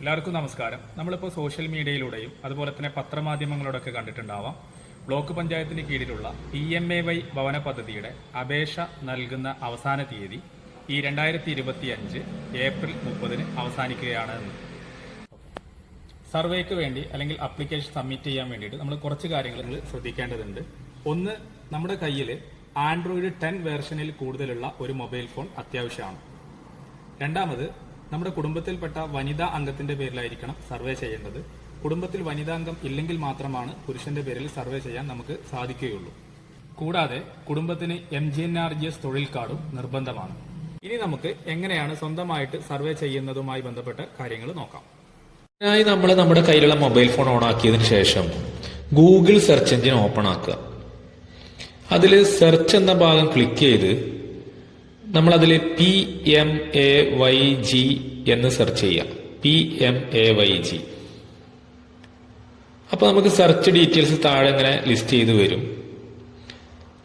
എല്ലാവർക്കും നമസ്കാരം. നമ്മളിപ്പോൾ സോഷ്യൽ മീഡിയയിലൂടെയും അതുപോലെ തന്നെ പത്രമാധ്യമങ്ങളോടൊക്കെ കണ്ടിട്ടുണ്ടാവാം. ബ്ലോക്ക് പഞ്ചായത്തിന് കീഴിലുള്ള പി എം എ വൈ ഭവന പദ്ധതിയുടെ അപേക്ഷ നൽകുന്ന അവസാന തീയതി ഈ രണ്ടായിരത്തി ഇരുപത്തി അഞ്ച് ഏപ്രിൽ മുപ്പതിന് അവസാനിക്കുകയാണ് എന്ന്. സർവേക്ക് വേണ്ടി അല്ലെങ്കിൽ അപ്ലിക്കേഷൻ സബ്മിറ്റ് ചെയ്യാൻ വേണ്ടിയിട്ട് നമ്മൾ കുറച്ച് കാര്യങ്ങൾ ശ്രദ്ധിക്കേണ്ടതുണ്ട്. ഒന്ന് നമ്മുടെ കയ്യിൽ ആൻഡ്രോയിഡ് ടെൻ വേർഷനിൽ കൂടുതലുള്ള ഒരു മൊബൈൽ ഫോൺ അത്യാവശ്യമാണ്. രണ്ടാമത് നമ്മുടെ കുടുംബത്തിൽപ്പെട്ട വനിതാ അംഗത്തിന്റെ പേരിലായിരിക്കണം സർവേ ചെയ്യേണ്ടത്. കുടുംബത്തിൽ വനിതാ അംഗം ഇല്ലെങ്കിൽ മാത്രമാണ് പുരുഷന്റെ പേരിൽ സർവേ ചെയ്യാൻ നമുക്ക് സാധിക്കുകയുള്ളൂ. കൂടാതെ കുടുംബത്തിന് M G N R G S തൊഴിൽ കാർഡും നിർബന്ധമാണ്. ഇനി നമുക്ക് എങ്ങനെയാണ് സ്വന്തമായിട്ട് സർവേ ചെയ്യുന്നതുമായി ബന്ധപ്പെട്ട കാര്യങ്ങൾ നോക്കാം. അതിനായി നമ്മൾ നമ്മുടെ കയ്യിലുള്ള മൊബൈൽ ഫോൺ ഓൺ ആക്കിയതിനു ശേഷം ഗൂഗിൾ സെർച്ച് എഞ്ചിൻ ഓപ്പൺ ആക്കുക. അതിൽ സെർച്ച് എന്ന ഭാഗം ക്ലിക്ക് ചെയ്ത് നമ്മൾ അതിൽ P M A Y G എന്ന് സെർച്ച് ചെയ്യാം. P M A Y G അപ്പൊ നമുക്ക് സെർച്ച് ഡീറ്റെയിൽസ് താഴെ ഇങ്ങനെ ലിസ്റ്റ് ചെയ്ത് വരും.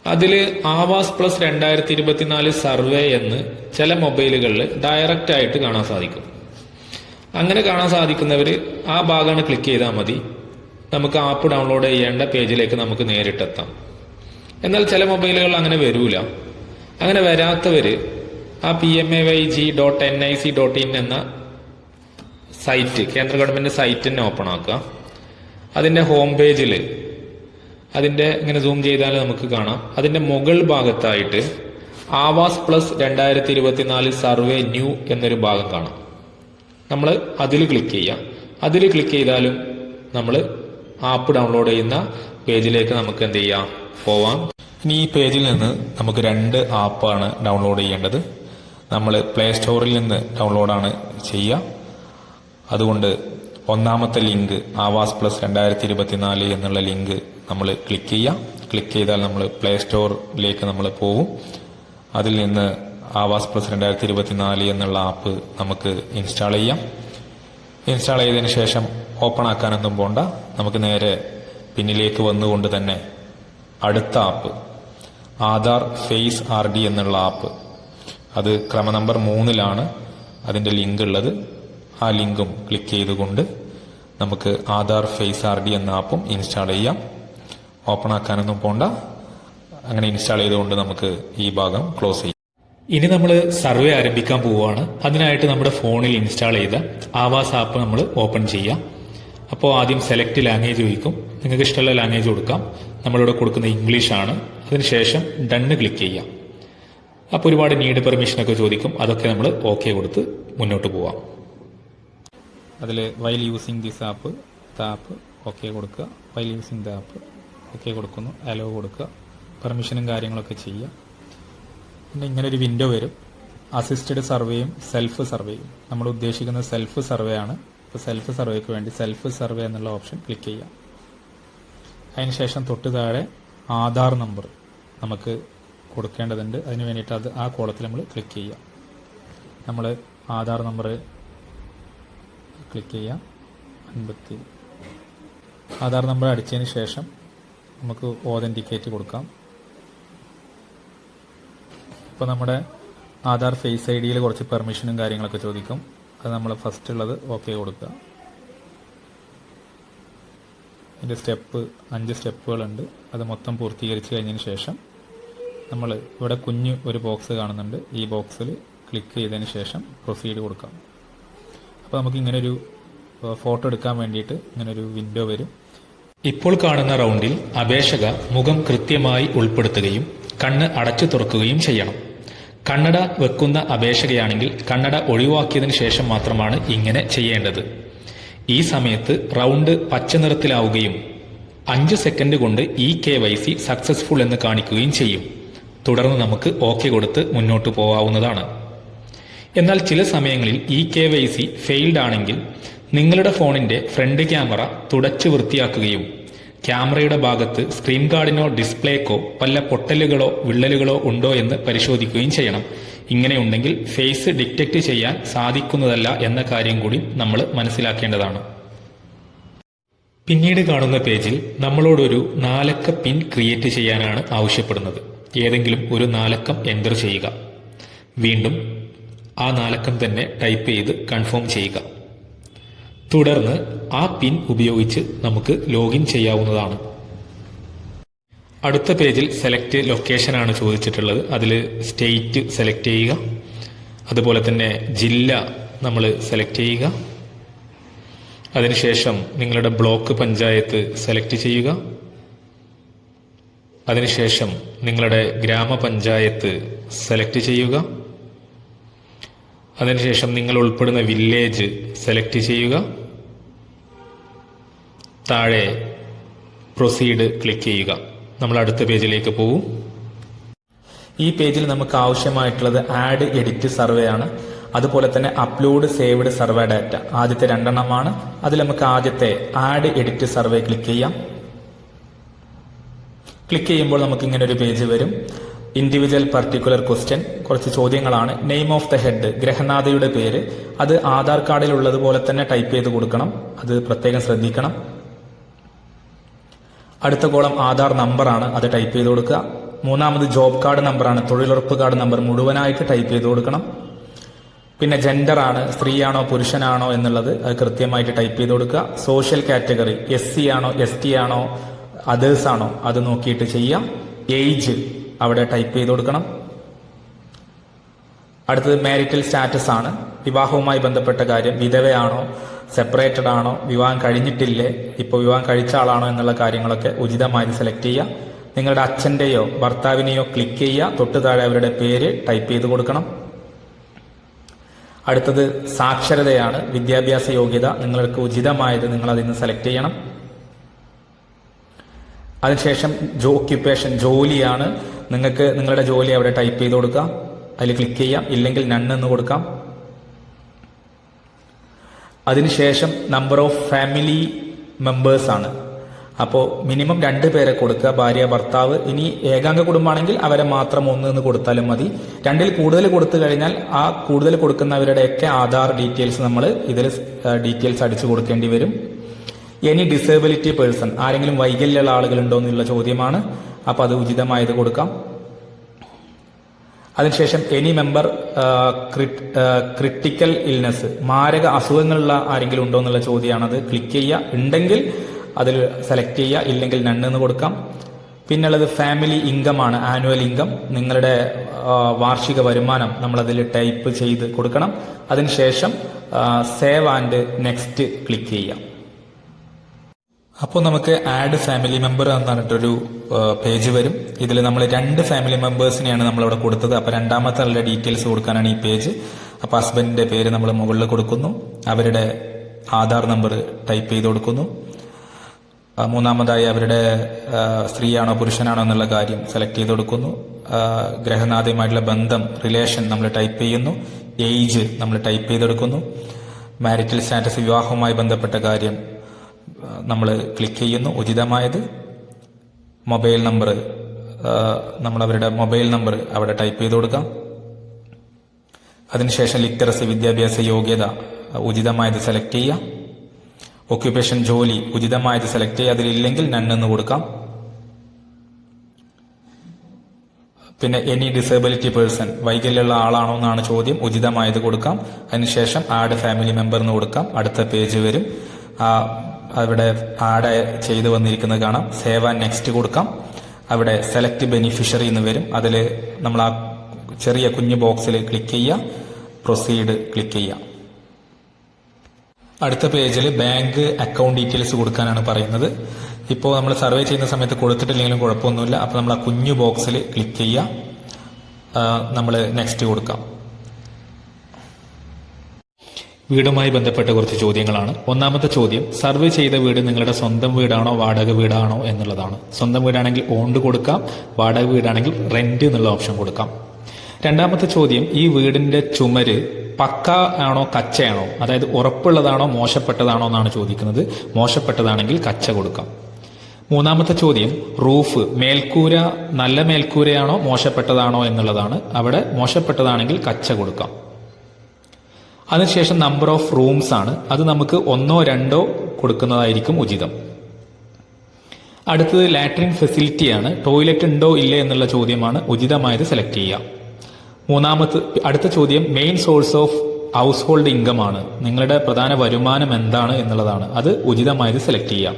അതിൽ ആവാസ് പ്ലസ് രണ്ടായിരത്തി ഇരുപത്തിനാല് സർവേ എന്ന് ചില മൊബൈലുകളിൽ ഡയറക്റ്റ് ആയിട്ട് കാണാൻ സാധിക്കും. അങ്ങനെ കാണാൻ സാധിക്കുന്നവർ ആ ഭാഗമാണ് ക്ലിക്ക് ചെയ്താൽ മതി. നമുക്ക് ആപ്പ് ഡൗൺലോഡ് ചെയ്യേണ്ട പേജിലേക്ക് നമുക്ക് നേരിട്ടെത്താം. എന്നാൽ ചില മൊബൈലുകൾ അങ്ങനെ വരൂല. അങ്ങനെ വരാത്തവർ ആ P M A Y G dot N I C dot in എന്ന സൈറ്റ് കേന്ദ്ര ഗവൺമെന്റ് സൈറ്റ് തന്നെ ഓപ്പൺ ആക്കുക. അതിന്റെ ഹോം പേജിൽ അതിന്റെ ഇങ്ങനെ സൂം ചെയ്താൽ നമുക്ക് കാണാം. അതിന്റെ മുകൾ ഭാഗത്തായിട്ട് ആവാസ് പ്ലസ് രണ്ടായിരത്തി ഇരുപത്തിനാല് സർവേ ന്യൂ എന്നൊരു ഭാഗം കാണാം. നമ്മൾ അതിൽ ക്ലിക്ക് ചെയ്യാം. അതിൽ ക്ലിക്ക് ചെയ്താലും നമ്മൾ ആപ്പ് ഡൗൺലോഡ് ചെയ്യുന്ന പേജിലേക്ക് നമുക്ക് എന്ത് ചെയ്യാം? പോവാം. ഇനി ഈ പേജിൽ നിന്ന് നമുക്ക് രണ്ട് ആപ്പാണ് ഡൗൺലോഡ് ചെയ്യേണ്ടത്. നമ്മൾ പ്ലേ സ്റ്റോറിൽ നിന്ന് ഡൗൺലോഡാണ് ചെയ്യുക. അതുകൊണ്ട് ഒന്നാമത്തെ ലിങ്ക് ആവാസ് പ്ലസ് രണ്ടായിരത്തി ഇരുപത്തിനാല് എന്നുള്ള ലിങ്ക് നമ്മൾ ക്ലിക്ക് ചെയ്യാം ക്ലിക്ക് ചെയ്താൽ നമ്മൾ പ്ലേ സ്റ്റോറിലേക്ക് നമ്മൾ പോകും. അതിൽ നിന്ന് ആവാസ് പ്ലസ് രണ്ടായിരത്തി ഇരുപത്തിനാല് എന്നുള്ള ആപ്പ് നമുക്ക് ഇൻസ്റ്റാൾ ചെയ്യാം. ഇൻസ്റ്റാൾ ചെയ്തതിന് ശേഷം ഓപ്പൺ ആക്കാനൊന്നും പോണ്ട. നമുക്ക് നേരെ പിന്നിലേക്ക് വന്നുകൊണ്ട് തന്നെ അടുത്ത app Aadhaar face R D എന്നുള്ള ആപ്പ് അത് ക്രമ നമ്പർ മൂന്നിലാണ് അതിന്റെ ലിങ്ക് ഉള്ളത്. ആ ലിങ്കും ക്ലിക്ക് ചെയ്തുകൊണ്ട് നമുക്ക് ആധാർ ഫേസ് ആർ ഡി എന്ന ആപ്പും ഇൻസ്റ്റാൾ ചെയ്യാം. ഓപ്പൺ ആക്കാനൊന്നും പോണ്ട. അങ്ങനെ ഇൻസ്റ്റാൾ ചെയ്തുകൊണ്ട് നമുക്ക് ഈ ഭാഗം ക്ലോസ് ചെയ്യാം. ഇനി നമ്മൾ സർവേ ആരംഭിക്കാൻ പോവുകയാണ് അതിനായിട്ട് നമ്മുടെ ഫോണിൽ ഇൻസ്റ്റാൾ ചെയ്ത ആവാസ് ആപ്പ് നമ്മൾ ഓപ്പൺ ചെയ്യാം. അപ്പോൾ ആദ്യം സെലക്ട് ലാംഗ്വേജ് ചോദിക്കും. നിങ്ങൾക്ക് ഇഷ്ടമുള്ള ലാംഗ്വേജ് കൊടുക്കാം. നമ്മളിവിടെ കൊടുക്കുന്ന ഇംഗ്ലീഷാണ് അതിനുശേഷം ഡണ്ണ് ക്ലിക്ക് ചെയ്യാം അപ്പോൾ ഒരുപാട് നീഡ് പെർമിഷനൊക്കെ ചോദിക്കും. അതൊക്കെ നമ്മൾ ഓക്കെ കൊടുത്ത് മുന്നോട്ട് പോവാം. അതിൽ while using this app the okay കൊടുക്കുക. While using the app okay കൊടുക്കുന്നു. അലോ കൊടുക്കുക. പെർമിഷനും കാര്യങ്ങളൊക്കെ ചെയ്യുക. പിന്നെ ഇങ്ങനെ ഒരു വിൻഡോ വരും. അസിസ്റ്റഡ് സർവേയും സെൽഫ് സർവേയും നമ്മൾ ഉദ്ദേശിക്കുന്ന സെൽഫ് സർവേ ആണ്. ഇപ്പോൾ സെൽഫ് സർവേക്ക് വേണ്ടി സെൽഫ് സർവേ എന്നുള്ള ഓപ്ഷൻ ക്ലിക്ക് ചെയ്യാം അതിനുശേഷം തൊട്ട് താഴെ ആധാർ നമ്പർ നമുക്ക് കൊടുക്കേണ്ടതുണ്ട്. അതിന് വേണ്ടിയിട്ട് അത് ആ കോളത്തിൽ നമ്മൾ ക്ലിക്ക് ചെയ്യാം നമ്മൾ ആധാർ നമ്പർ ക്ലിക്ക് ചെയ്യാം അൻപത്തി ആധാർ നമ്പർ അടിച്ചതിന് ശേഷം നമുക്ക് ഓതന്റിക്കേറ്റ് കൊടുക്കാം. ഇപ്പോൾ നമ്മുടെ ആധാർ ഫേസ് ഐ ഡിയിൽ കുറച്ച് പെർമിഷനും കാര്യങ്ങളൊക്കെ ചോദിക്കും. അത് നമ്മൾ ഫസ്റ്റ് ഉള്ളത് ഓക്കെ കൊടുക്കുക. ഇതിന്റെ സ്റ്റെപ്പ് അഞ്ച് സ്റ്റെപ്പുകളുണ്ട്. അത് മൊത്തം പൂർത്തീകരിച്ച് കഴിഞ്ഞതിന് ശേഷം നമ്മൾ ഇവിടെ കുഞ്ഞ് ഒരു ബോക്സ് കാണുന്നുണ്ട്. ഈ ബോക്സിൽ ക്ലിക്ക് ചെയ്തതിന് ശേഷം പ്രൊസീഡ് കൊടുക്കാം. അപ്പോൾ നമുക്ക് ഇങ്ങനെ ഒരു ഫോട്ടോ എടുക്കാൻ വേണ്ടിയിട്ട് ഇങ്ങനെ ഒരു വിൻഡോ വരും. ഇപ്പോൾ കാണുന്ന റൗണ്ടിൽ അപേക്ഷക മുഖം കൃത്യമായി ഉൾപ്പെടുത്തുകയും കണ്ണ് അടച്ചു തുറക്കുകയും ചെയ്യണം. കണ്ണട വെക്കുന്ന അപേക്ഷകയാണെങ്കിൽ കണ്ണട ഒഴിവാക്കിയതിന് ശേഷം മാത്രമാണ് ഇങ്ങനെ ചെയ്യേണ്ടത്. ഈ സമയത്ത് റൗണ്ട് പച്ച നിറത്തിലാവുകയും അഞ്ച് സെക്കൻഡ് കൊണ്ട് E K Y C successful എന്ന് കാണിക്കുകയും ചെയ്യും. തുടർന്ന് നമുക്ക് ഓക്കെ കൊടുത്ത് മുന്നോട്ട് പോകാവുന്നതാണ് എന്നാൽ ചില സമയങ്ങളിൽ E K Y C failed ആണെങ്കിൽ നിങ്ങളുടെ ഫോണിന്റെ ഫ്രണ്ട് ക്യാമറ തുടച്ചു വൃത്തിയാക്കുകയും ക്യാമറയുടെ ഭാഗത്ത് സ്ക്രീൻ ഗാർഡിനോ ഡിസ്പ്ലേക്കോ വല്ല പൊട്ടലുകളോ വിള്ളലുകളോ ഉണ്ടോ എന്ന് പരിശോധിക്കുകയും ചെയ്യണം. ഇങ്ങനെയുണ്ടെങ്കിൽ ഫേസ് ഡിറ്റക്ട് ചെയ്യാൻ സാധിക്കുന്നതല്ല എന്ന കാര്യം കൂടി നമ്മൾ മനസ്സിലാക്കേണ്ടതാണ്. പിന്നീട് കാണുന്ന പേജിൽ നമ്മളോടൊരു നാലക്ക പിൻ ക്രിയേറ്റ് ചെയ്യാനാണ് ആവശ്യപ്പെടുന്നത്. ഏതെങ്കിലും ഒരു നാലക്കം എന്റർ ചെയ്യുക. വീണ്ടും ആ നാലക്കം തന്നെ ടൈപ്പ് ചെയ്ത് കൺഫേം ചെയ്യുക. തുടർന്ന് ആ പിൻ ഉപയോഗിച്ച് നമുക്ക് ലോഗിൻ ചെയ്യാവുന്നതാണ്. അടുത്ത പേജിൽ സെലക്ട് ലൊക്കേഷൻ ആണ് ചോദിച്ചിട്ടുള്ളത്. അതിൽ സ്റ്റേറ്റ് സെലക്ട് ചെയ്യുക. അതുപോലെ തന്നെ ജില്ല നമ്മൾ സെലക്ട് ചെയ്യുക. അതിനുശേഷം നിങ്ങളുടെ ബ്ലോക്ക് പഞ്ചായത്ത് സെലക്ട് ചെയ്യുക. അതിനുശേഷം നിങ്ങളുടെ ഗ്രാമപഞ്ചായത്ത് സെലക്ട് ചെയ്യുക. അതിനുശേഷം നിങ്ങൾ ഉൾപ്പെടുന്ന വില്ലേജ് സെലക്ട് ചെയ്യുക. താഴെ പ്രൊസീഡ് ക്ലിക്ക് ചെയ്യുക. നമ്മൾ അടുത്ത പേജിലേക്ക് പോകും ഈ പേജിൽ നമുക്ക് ആവശ്യമായിട്ടുള്ളത് ആഡ് എഡിറ്റ് സർവേ ആണ്. അതുപോലെ തന്നെ അപ്ലോഡ് സേവ്ഡ് സർവേ ഡാറ്റ ആദ്യത്തെ രണ്ടെണ്ണമാണ്. അതിൽ നമുക്ക് ആദ്യത്തെ ആഡ് എഡിറ്റ് സർവേ ക്ലിക്ക് ചെയ്യാം. ക്ലിക്ക് ചെയ്യുമ്പോൾ നമുക്ക് ഇങ്ങനെ ഒരു പേജ് വരും. ഇൻഡിവിജ്വൽ പർട്ടിക്കുലർ ക്വസ്റ്റ്യൻ കുറച്ച് ചോദ്യങ്ങളാണ്. നെയിം ഓഫ് ദ ഹെഡ് ഗ്രഹനാഥയുടെ പേര്. അത് ആധാർ കാർഡിൽ ഉള്ളതുപോലെ തന്നെ ടൈപ്പ് ചെയ്ത് കൊടുക്കണം. അത് പ്രത്യേകം ശ്രദ്ധിക്കണം. അടുത്ത കോളം ആധാർ നമ്പറാണ് അത് ടൈപ്പ് ചെയ്ത് കൊടുക്കുക. മൂന്നാമത് ജോബ് കാർഡ് നമ്പറാണ് തൊഴിലുറപ്പ് കാർഡ് നമ്പർ മുഴുവനായിട്ട് ടൈപ്പ് ചെയ്ത് കൊടുക്കണം. പിന്നെ ജെൻഡർ ആണ്. സ്ത്രീയാണോ പുരുഷനാണോ എന്നുള്ളത് അത് കൃത്യമായിട്ട് ടൈപ്പ് ചെയ്ത് കൊടുക്കുക. സോഷ്യൽ കാറ്റഗറി എസ് സി ആണോ എസ് ടി ആണോ അതേഴ്സ് ആണോ? അത് നോക്കിയിട്ട് ചെയ്യാം. ഏജ് അവിടെ ടൈപ്പ് ചെയ്ത് കൊടുക്കണം. അടുത്തത് മാരിറ്റൽ സ്റ്റാറ്റസ് ആണ്. വിവാഹവുമായി ബന്ധപ്പെട്ട കാര്യം. വിധവയാണോ? സെപ്പറേറ്റഡ് ആണോ? വിവാഹം കഴിഞ്ഞിട്ടില്ലേ? ഇപ്പോൾ വിവാഹം കഴിച്ച ആളാണോ എന്നുള്ള കാര്യങ്ങളൊക്കെ ഉചിതമായി സെലക്ട് ചെയ്യുക. നിങ്ങളുടെ അച്ഛന്റെയോ ഭർത്താവിനെയോ ക്ലിക്ക് ചെയ്യുക. തൊട്ട് താഴെ അവരുടെ പേര് ടൈപ്പ് ചെയ്ത് കൊടുക്കണം. അടുത്തത് സാക്ഷരതയാണ്. വിദ്യാഭ്യാസ യോഗ്യത. നിങ്ങൾക്ക് ഉചിതമായത് നിങ്ങൾ അതിൽ നിന്ന് സെലക്ട് ചെയ്യണം. അതിനുശേഷം ജോ ഒക്യുപ്പേഷൻ ജോലിയാണ്. നിങ്ങൾക്ക് നിങ്ങളുടെ ജോലി അവിടെ ടൈപ്പ് ചെയ്ത് കൊടുക്കാം. അതിൽ ക്ലിക്ക് ചെയ്യാം. ഇല്ലെങ്കിൽ നൺ എന്ന് കൊടുക്കാം. അതിനുശേഷം നമ്പർ ഓഫ് ഫാമിലി മെമ്പേഴ്സ് ആണ്. അപ്പോൾ മിനിമം രണ്ട് പേരെ കൊടുക്കുക. ഭാര്യ ഭർത്താവ്. ഇനി ഏകാംഗ കുടുംബമാണെങ്കിൽ അവരെ മാത്രം ഒന്ന് എന്ന് കൊടുത്താലും മതി. രണ്ടിൽ കൂടുതൽ കൊടുത്തു കഴിഞ്ഞാൽ ആ കൂടുതൽ കൊടുക്കുന്നവരുടെയൊക്കെ ആധാർ ഡീറ്റെയിൽസ് നമ്മൾ ഇതിൽ ഡീറ്റെയിൽസ് അടിച്ചു കൊടുക്കേണ്ടി വരും. എനി ഡിസേബിലിറ്റി പേഴ്സൺ ആരെങ്കിലും വൈകല്യമുള്ള ആളുകളുണ്ടോ എന്നുള്ള ചോദ്യമാണ്. അപ്പോൾ അത് ഉചിതമായത് കൊടുക്കാം. അതിനുശേഷം എനി മെമ്പർ ക്രിട്ടിക്കൽ ഇൽനെസ് മാരക അസുഖങ്ങളുള്ള ആരെങ്കിലും ഉണ്ടോ എന്നുള്ള ചോദ്യമാണത്. ക്ലിക്ക് ചെയ്യുക. ഉണ്ടെങ്കിൽ അതിൽ സെലക്ട് ചെയ്യുക. ഇല്ലെങ്കിൽ നണ്ണ് എന്ന് കൊടുക്കാം. പിന്നുള്ളത് ഫാമിലി ഇൻകം ആണ്. ആനുവൽ ഇൻകം നിങ്ങളുടെ വാർഷിക വരുമാനം നമ്മളതിൽ ടൈപ്പ് ചെയ്ത് കൊടുക്കണം. അതിനുശേഷം സേവ് ആൻഡ് നെക്സ്റ്റ് ക്ലിക്ക് ചെയ്യാം അപ്പോൾ നമുക്ക് ആഡ് ഫാമിലി മെമ്പർ എന്ന് പറഞ്ഞിട്ടൊരു പേജ് വരും. ഇതിൽ നമ്മൾ രണ്ട് ഫാമിലി മെമ്പേഴ്സിനെയാണ് നമ്മളിവിടെ കൊടുത്തത്. അപ്പോൾ രണ്ടാമത്തെ ആളുടെ ഡീറ്റെയിൽസ് കൊടുക്കാനാണ് ഈ പേജ് അപ്പോൾ ഹസ്ബൻഡിന്റെ പേര് നമ്മൾ മുകളിൽ കൊടുക്കുന്നു. അവരുടെ ആധാർ നമ്പർ ടൈപ്പ് ചെയ്ത് കൊടുക്കുന്നു. മൂന്നാമതായി അവരുടെ സ്ത്രീയാണോ പുരുഷനാണോ എന്നുള്ള കാര്യം സെലക്ട് ചെയ്ത് കൊടുക്കുന്നു. ഗ്രഹനാഥയുമായിട്ടുള്ള ബന്ധം റിലേഷൻ നമ്മൾ ടൈപ്പ് ചെയ്യുന്നു. ഏജ് നമ്മൾ ടൈപ്പ് ചെയ്തെടുക്കുന്നു. മാരിറ്റൽ സ്റ്റാറ്റസ് വിവാഹവുമായി ബന്ധപ്പെട്ട കാര്യം നമ്മൾ ക്ലിക്ക് ചെയ്യുന്നു. ഉചിതമായത് മൊബൈൽ നമ്പർ നമ്മൾ അവരുടെ മൊബൈൽ നമ്പർ അവിടെ ടൈപ്പ് ചെയ്ത് കൊടുക്കാം. അതിനുശേഷം ലിറ്ററസി വിദ്യാഭ്യാസ യോഗ്യത ഉചിതമായത് സെലക്ട് ചെയ്യുക ഓക്യുപ്പേഷൻ ജോലി ഉചിതമായത് സെലക്ട് ചെയ്യുക അതിലില്ലെങ്കിൽ നണ്ണെന്ന് കൊടുക്കാം. പിന്നെ എനി ഡിസേബിലിറ്റി പേഴ്സൺ വൈകല്യമുള്ള ആളാണോ എന്നാണ് ചോദ്യം. ഉചിതമായത് കൊടുക്കാം. അതിനുശേഷം ആഡ് ഫാമിലി മെമ്പർ എന്ന് കൊടുക്കാം. അടുത്ത പേജ് വരും. അവിടെ ആഡ് ചെയ്തു വന്നിരിക്കുന്നത് കാണാം. സേവ് ആൻഡ് നെക്സ്റ്റ് കൊടുക്കാം. അവിടെ സെലക്ട് ബെനിഫിഷ്യറി എന്ന് വരും. അതിൽ നമ്മൾ ആ ചെറിയ കുഞ്ഞു ബോക്സിൽ ക്ലിക്ക് ചെയ്യുക. പ്രൊസീഡ് ക്ലിക്ക് ചെയ്യുക. അടുത്ത പേജിൽ ബാങ്ക് അക്കൗണ്ട് ഡീറ്റെയിൽസ് കൊടുക്കാനാണ് പറയുന്നത്. ഇപ്പോൾ നമ്മൾ സർവേ ചെയ്യുന്ന സമയത്ത് കൊടുത്തിട്ടില്ലെങ്കിലും കുഴപ്പമൊന്നുമില്ല. അപ്പോൾ നമ്മൾ ആ കുഞ്ഞു ബോക്സിൽ ക്ലിക്ക് ചെയ്യുക. നമ്മൾ നെക്സ്റ്റ് കൊടുക്കാം. വീടുമായി ബന്ധപ്പെട്ട കുറച്ച് ചോദ്യങ്ങളാണ്. ഒന്നാമത്തെ ചോദ്യം സർവേ ചെയ്ത വീട് നിങ്ങളുടെ സ്വന്തം വീടാണോ വാടക വീടാണോ എന്നുള്ളതാണ്. സ്വന്തം വീടാണെങ്കിൽ ഓണ്ട് കൊടുക്കാം വാടക വീടാണെങ്കിൽ റെന്റ് എന്നുള്ള ഓപ്ഷൻ കൊടുക്കാം. രണ്ടാമത്തെ ചോദ്യം ഈ വീടിന്റെ ചുമര് പക്ക ആണോ കച്ചയാണോ? അതായത് ഉറപ്പുള്ളതാണോ മോശപ്പെട്ടതാണോ എന്നാണ് ചോദിക്കുന്നത്. മോശപ്പെട്ടതാണെങ്കിൽ കച്ച കൊടുക്കാം. മൂന്നാമത്തെ ചോദ്യം റൂഫ് മേൽക്കൂര നല്ല മേൽക്കൂരയാണോ മോശപ്പെട്ടതാണോ എന്നുള്ളതാണ്. അവിടെ മോശപ്പെട്ടതാണെങ്കിൽ കച്ച കൊടുക്കാം. അതിനുശേഷം നമ്പർ ഓഫ് റൂംസ് ആണ്. അത് നമുക്ക് ഒന്നോ രണ്ടോ കൊടുക്കുന്നതായിരിക്കും ഉചിതം. അടുത്തത് ലാട്രിൻ ഫെസിലിറ്റിയാണ് ടോയ്ലറ്റ് ഉണ്ടോ ഇല്ലേ എന്നുള്ള ചോദ്യമാണ് ഉചിതമായത് സെലക്ട് ചെയ്യുക. മൂന്നാമത്തെ അടുത്ത ചോദ്യം main source of household income ആണ്. നിങ്ങളുടെ പ്രധാന വരുമാനം എന്താണ് എന്നുള്ളതാണ്. അത് ഉചിതമായത് സെലക്ട് ചെയ്യാം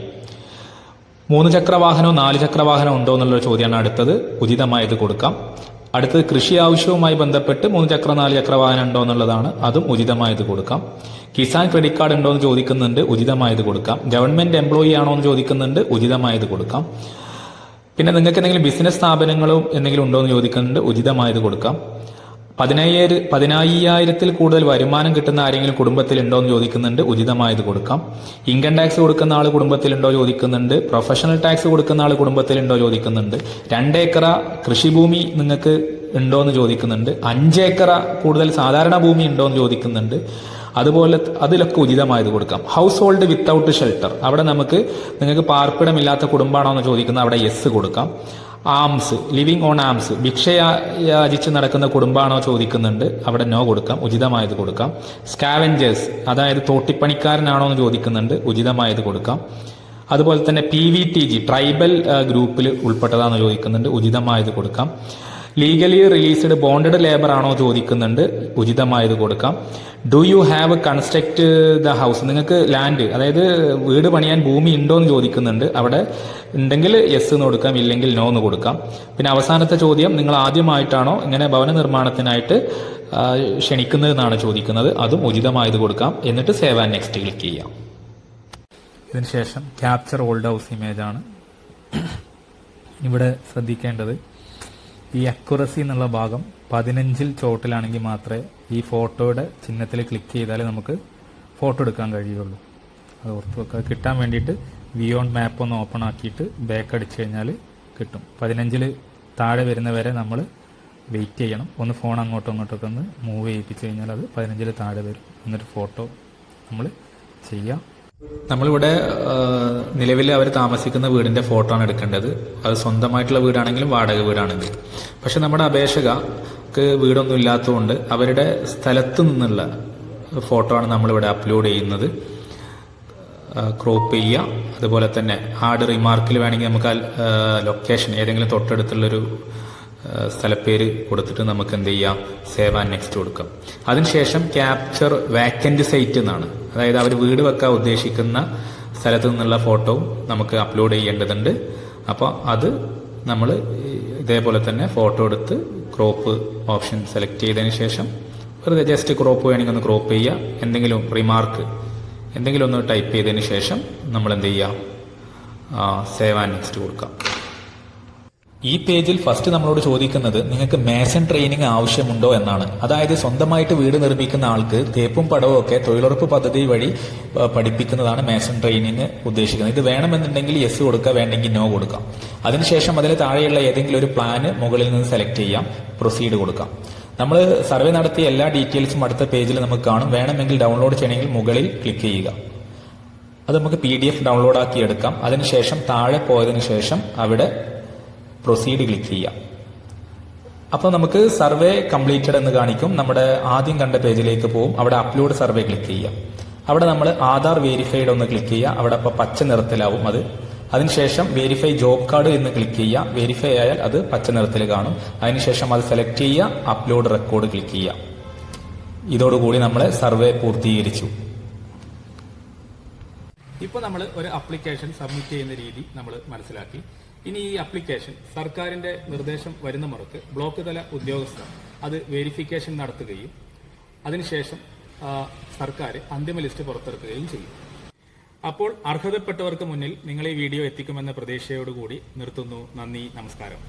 മൂന്ന് ചക്രവാഹനോ നാല് ചക്രവാഹനോ ഉണ്ടോ എന്നുള്ള ചോദ്യമാണ് അടുത്തത്. ഉചിതമായത് കൊടുക്കാം. അടുത്തത് കൃഷി ആവശ്യവുമായി ബന്ധപ്പെട്ട് മൂന്ന് ചക്ര നാല് ചക്ര വാഹനം ഉണ്ടോ എന്നുള്ളതാണ്. അതും ഉചിതമായത് കൊടുക്കാം. കിസാൻ ക്രെഡിറ്റ് കാർഡ് ഉണ്ടോ എന്ന് ചോദിക്കുന്നുണ്ട് ഉചിതമായത് കൊടുക്കാം. ഗവൺമെന്റ് എംപ്ലോയി ആണോ എന്ന് ചോദിക്കുന്നുണ്ട് ഉചിതമായത് കൊടുക്കാം. പിന്നെ നിങ്ങൾക്ക് എന്തെങ്കിലും ബിസിനസ് സ്ഥാപനങ്ങളും എന്തെങ്കിലും ഉണ്ടോ എന്ന് ചോദിക്കുന്നുണ്ട് ഉചിതമായത് കൊടുക്കാം. പതിനയ്യായിരം പതിനായിരത്തിൽ കൂടുതൽ വരുമാനം കിട്ടുന്ന ആരെങ്കിലും കുടുംബത്തിൽ ഉണ്ടോ എന്ന് ചോദിക്കുന്നുണ്ട്. ഉചിതമായത് കൊടുക്കാം. ഇൻകം ടാക്സ് കൊടുക്കുന്ന ആൾ കുടുംബത്തിൽ ഉണ്ടോ ചോദിക്കുന്നുണ്ട്. പ്രൊഫഷണൽ ടാക്സ് കൊടുക്കുന്ന ആൾ കുടുംബത്തിൽ ഉണ്ടോ ചോദിക്കുന്നുണ്ട്. രണ്ടേക്കറ കൃഷിഭൂമി നിങ്ങൾക്ക് ഉണ്ടോ എന്ന് ചോദിക്കുന്നുണ്ട്. അഞ്ചേക്കറ കൂടുതൽ സാധാരണ ഭൂമി ഉണ്ടോ എന്ന് ചോദിക്കുന്നുണ്ട്. അതുപോലെ അതിലൊക്കെ ഉചിതമായത് കൊടുക്കാം. ഹൗസ് ഹോൾഡ് വിത്തൗട്ട് ഷെൽട്ടർ അവിടെ നമുക്ക് നിങ്ങൾക്ക് പാർപ്പിടമില്ലാത്ത കുടുംബമാണോ എന്ന് ചോദിക്കുന്ന അവിടെ യെസ് കൊടുക്കാം. ആംസ് ലിവിങ് ഓൺ ആംസ് ഭിക്ഷയാചിച്ച് നടക്കുന്ന കുടുംബമാണോ ചോദിക്കുന്നുണ്ട്. അവിടെ നോ കൊടുക്കാം ഉചിതമായത് കൊടുക്കാം. സ്കാവഞ്ചേഴ്സ് അതായത് തോട്ടിപ്പണിക്കാരനാണോ എന്ന് ചോദിക്കുന്നുണ്ട് ഉചിതമായത് കൊടുക്കാം. അതുപോലെ തന്നെ P V T G tribal ഗ്രൂപ്പിൽ ഉൾപ്പെട്ടതാണെന്ന് ചോദിക്കുന്നുണ്ട് ഉചിതമായത് കൊടുക്കാം. ലീഗലി റിലീസ്ഡ് ബോണ്ടഡ് ലേബർ ആണോ ചോദിക്കുന്നുണ്ട്. ഉചിതമായത് കൊടുക്കാം. Do you have construct the house നിങ്ങൾക്ക് ലാൻഡ് അതായത് വീട് പണിയാൻ ഭൂമി ഉണ്ടോ എന്ന് ചോദിക്കുന്നുണ്ട്. അവിടെ ഉണ്ടെങ്കിൽ യെസ് എന്ന് കൊടുക്കാം ഇല്ലെങ്കിൽ നോ എന്ന് കൊടുക്കാം. പിന്നെ അവസാനത്തെ ചോദ്യം നിങ്ങൾ ആദ്യമായിട്ടാണോ ഇങ്ങനെ ഭവന നിർമ്മാണത്തിനായിട്ട് ക്ഷണിക്കുന്നതെന്നാണ് ചോദിക്കുന്നത്. അതും ഉചിതമായത് കൊടുക്കാം. എന്നിട്ട് സേവ് ആൻഡ് നെക്സ്റ്റ് ക്ലിക്ക് ചെയ്യാം. ഇതിനുശേഷം ക്യാപ്ചർ ഓൾഡ് ഹൗസ് ഇമേജ് ആണ്. ഇവിടെ ശ്രദ്ധിക്കേണ്ടത് ഈ അക്യുറസി എന്നുള്ള ഭാഗം പതിനഞ്ചിൽ ചോട്ടിലാണെങ്കിൽ മാത്രമേ ഈ ഫോട്ടോയുടെ ചിഹ്നത്തിൽ ക്ലിക്ക് ചെയ്താലേ നമുക്ക് ഫോട്ടോ എടുക്കാൻ കഴിയുള്ളൂ. അത് ഓർത്ത് വെക്കുക. കിട്ടാൻ വേണ്ടിയിട്ട് വിയോൺ മാപ്പ് ഒന്ന് ഓപ്പൺ ആക്കിയിട്ട് ബാക്ക് അടിച്ചു കഴിഞ്ഞാൽ കിട്ടും. പതിനഞ്ചിൽ താഴെ വരുന്നവരെ നമ്മൾ വെയിറ്റ് ചെയ്യണം. ഒന്ന് ഫോൺ അങ്ങോട്ടും ഇങ്ങോട്ടൊക്കെ ഒന്ന് മൂവ് ചെയ്യിപ്പിച്ച് കഴിഞ്ഞാൽ അത് പതിനഞ്ചിൽ താഴെ വരും. എന്നിട്ട് ഫോട്ടോ നമ്മൾ ചെയ്യാം. നമ്മളിവിടെ നിലവിൽ അവർ താമസിക്കുന്ന വീടിന്റെ ഫോട്ടോ ആണ് എടുക്കേണ്ടത്. അത് സ്വന്തമായിട്ടുള്ള വീടാണെങ്കിലും വാടക വീടാണെങ്കിലും. പക്ഷെ നമ്മുടെ അപേക്ഷകക്ക് വീടൊന്നും ഇല്ലാത്തതുകൊണ്ട് അവരുടെ സ്ഥലത്ത് നിന്നുള്ള ഫോട്ടോ ആണ് നമ്മളിവിടെ അപ്ലോഡ് ചെയ്യുന്നത്. ക്രോപ്പ് ചെയ്യുക അതുപോലെ തന്നെ ആഡ് റിമാർക്കിൽ വേണമെങ്കിൽ നമുക്ക് ലൊക്കേഷൻ ഏതെങ്കിലും തൊട്ടടുത്തുള്ളൊരു സ്ഥലപ്പേര് കൊടുത്തിട്ട് നമുക്ക് എന്ത് ചെയ്യാം? സേവ് ആൻഡ് നെക്സ്റ്റ് കൊടുക്കാം. അതിനുശേഷം ക്യാപ്ചർ വാക്കന്റ് സൈറ്റ് എന്നാണ്. അതായത് അവർ വീട് വെക്കാൻ ഉദ്ദേശിക്കുന്ന സ്ഥലത്തു നിന്നുള്ള ഫോട്ടോ നമുക്ക് അപ്ലോഡ് ചെയ്യേണ്ടതുണ്ട്. അപ്പോൾ അത് നമ്മൾ ഇതേപോലെ തന്നെ ഫോട്ടോ എടുത്ത് ക്രോപ്പ് ഓപ്ഷൻ സെലക്ട് ചെയ്തതിന് ശേഷം വെറുതെ ജസ്റ്റ് ക്രോപ്പ് വേണമെങ്കിൽ ഒന്ന് ക്രോപ്പ് ചെയ്യുക. എന്തെങ്കിലും റിമാർക്ക് എന്തെങ്കിലും ഒന്ന് ടൈപ്പ് ചെയ്തതിന് ശേഷം നമ്മൾ എന്ത് ചെയ്യുക സേവ് ആൻഡ് നെക്സ്റ്റ് കൊടുക്കാം ഈ പേജിൽ ഫസ്റ്റ് നമ്മളോട് ചോദിക്കുന്നത് നിങ്ങൾക്ക് മേസൺ ട്രെയിനിങ് ആവശ്യമുണ്ടോ എന്നാണ്. അതായത് സ്വന്തമായിട്ട് വീട് നിർമ്മിക്കുന്ന ആൾക്ക് തേപ്പും പടവും ഒക്കെ തൊഴിലുറപ്പ് പദ്ധതി വഴി പഠിപ്പിക്കുന്നതാണ് മേസൺ ട്രെയിനിങ് ഉദ്ദേശിക്കുന്നത്. ഇത് വേണമെന്നുണ്ടെങ്കിൽ യെസ് കൊടുക്കുക വേണ്ടെങ്കിൽ നോ കൊടുക്കാം. അതിനുശേഷം അതിന് താഴെയുള്ള ഏതെങ്കിലും ഒരു പ്ലാന് മുകളിൽ നിന്ന് സെലക്ട് ചെയ്യാം പ്രൊസീഡ് കൊടുക്കാം. നമ്മൾ സർവേ നടത്തിയ എല്ലാ ഡീറ്റെയിൽസും അടുത്ത പേജിൽ നമുക്ക് കാണും. വേണമെങ്കിൽ ഡൗൺലോഡ് ചെയ്യണമെങ്കിൽ മുകളിൽ ക്ലിക്ക് ചെയ്യുക. അത് നമുക്ക് പി ഡി എഫ് ഡൗൺലോഡ് ആക്കി എടുക്കാം. അതിനുശേഷം താഴെ പോയതിനു ശേഷം അവിടെ പ്രൊസീഡ് ക്ലിക്ക് ചെയ്യാം. അപ്പോൾ നമുക്ക് സർവേ കംപ്ലീറ്റഡ് എന്ന് കാണിക്കും. നമ്മുടെ ആദ്യം കണ്ട പേജിലേക്ക് പോകും അവിടെ അപ്ലോഡ് സർവേ ക്ലിക്ക് ചെയ്യാം. അവിടെ നമ്മൾ ആധാർ വെരിഫൈഡ് ഒന്ന് ക്ലിക്ക് ചെയ്യുക അവിടെ അപ്പോൾ പച്ച നിറത്തിലാവും അത്. അതിനുശേഷം വെരിഫൈ ജോബ് കാർഡ് എന്ന് ക്ലിക്ക് ചെയ്യുക വെരിഫൈ ആയാൽ അത് പച്ച നിറത്തിൽ കാണും. അതിനുശേഷം അത് സെലക്ട് ചെയ്യുക അപ്ലോഡ് റെക്കോർഡ് ക്ലിക്ക് ചെയ്യുക ഇതോടുകൂടി നമ്മൾ സർവേ പൂർത്തീകരിച്ചു. ഇപ്പോൾ നമ്മൾ ഒരു അപ്ലിക്കേഷൻ സബ്മിറ്റ് ചെയ്യുന്ന രീതി നമ്മൾ മനസ്സിലാക്കി. ഇനി ഈ അപ്ലിക്കേഷൻ സർക്കാരിന്റെ നിർദ്ദേശം വരുന്ന മുറക്ക് ബ്ലോക്ക് തല ഉദ്യോഗസ്ഥർ അത് വെരിഫിക്കേഷൻ നടത്തുകയും അതിനുശേഷം സർക്കാർ അന്തിമ ലിസ്റ്റ് പുറത്തിറക്കുകയും ചെയ്യും. അപ്പോൾ അർഹതപ്പെട്ടവർക്ക് മുന്നിൽ നിങ്ങൾ ഈ വീഡിയോ എത്തിക്കുമെന്ന പ്രതീക്ഷയോടുകൂടി നിർത്തുന്നു. നന്ദി നമസ്കാരം.